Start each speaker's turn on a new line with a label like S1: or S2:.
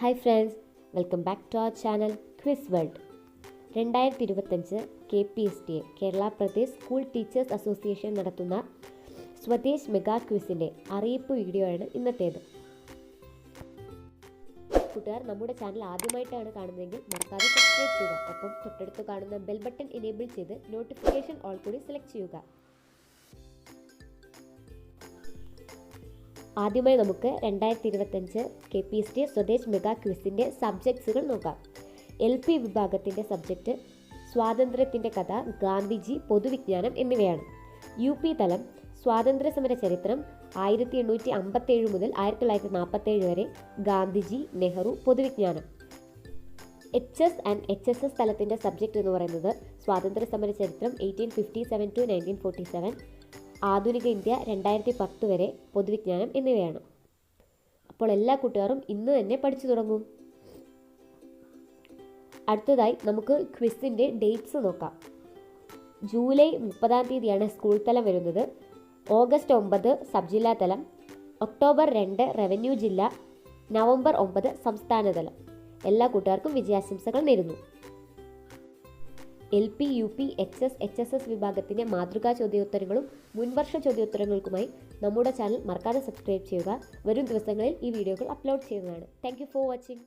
S1: Hi friends welcome back to our channel quiz world രണ്ടായിരത്തി ഇരുപത്തഞ്ച് K P S T A Kerala Pradesh school teachers association നടത്തുന്ന Swadesh mega ക്വിസിന്റെ അറിയിപ്പ് video ആണ് ഇന്നത്തേത്. കൂട്ടുകാർ നമ്മുടെ ചാനൽ ആദ്യമായിട്ടാണ് കാണുന്നതെങ്കിൽ മറക്കാതെ സബ്സ്ക്രൈബ് ചെയ്യുക. ഒപ്പം തൊട്ടടുത്ത് കാണുന്ന ബെൽ ബട്ടൺ എനേബിൾ ചെയ്ത് നോട്ടിഫിക്കേഷൻ ഓൾ കൂടി സെലക്ട് ചെയ്യുക. ആദ്യമായി നമുക്ക് രണ്ടായിരത്തി ഇരുപത്തഞ്ച് K P S T Swadesh mega ക്വിസിന്റെ സബ്ജക്ട്സുകൾ നോക്കാം. എൽ പി വിഭാഗത്തിന്റെ സബ്ജക്റ്റ് സ്വാതന്ത്ര്യത്തിന്റെ കഥ ഗാന്ധിജി പൊതുവിജ്ഞാനം എന്നിവയാണ്. യു പി തലം സ്വാതന്ത്ര്യ സമര ചരിത്രം ആയിരത്തി എണ്ണൂറ്റി അമ്പത്തേഴ് മുതൽ ആയിരത്തി തൊള്ളായിരത്തി നാൽപ്പത്തേഴ് വരെ Gandhiji Nehru പൊതുവിജ്ഞാനം. H S and H S S തലത്തിന്റെ subject എന്ന് പറയുന്നത് സ്വാതന്ത്ര്യ സമര ചരിത്രം eighteen fifty seven to nineteen forty seven ആധുനിക ഇന്ത്യ രണ്ടായിരത്തി പത്ത് വരെ പൊതുവിജ്ഞാനം എന്നിവയാണ്. അപ്പോൾ എല്ലാ കൂട്ടുകാരും ഇന്ന് തന്നെ പഠിച്ചു തുടങ്ങും. അടുത്തതായി നമുക്ക് ക്വിസിന്റെ ഡേറ്റ്സ് നോക്കാം. ജൂലൈ മുപ്പതാം തീയതിയാണ് സ്കൂൾ തലം വരുന്നത്. ഓഗസ്റ്റ് ഒമ്പത് സബ് ജില്ലാ തലം. ഒക്ടോബർ രണ്ട് റവന്യൂ ജില്ല. നവംബർ ഒമ്പത് സംസ്ഥാന തലം. എല്ലാ കൂട്ടുകാർക്കും വിജയാശംസകൾ നേരുന്നു. L P U P H S H S S വിഭാഗത്തിന്റെ മാതൃകാ ചോദ്യോത്തരങ്ങളും മുൻവർഷ ചോദ്യോത്തരങ്ങൾക്കുമായി നമ്മുടെ ചാനൽ മറക്കാതെ സബ്സ്ക്രൈബ് ചെയ്യുക. വരും ദിവസങ്ങളിൽ ഈ വീഡിയോകൾ അപ്ലോഡ് ചെയ്യുന്നതാണ്. Thank for watching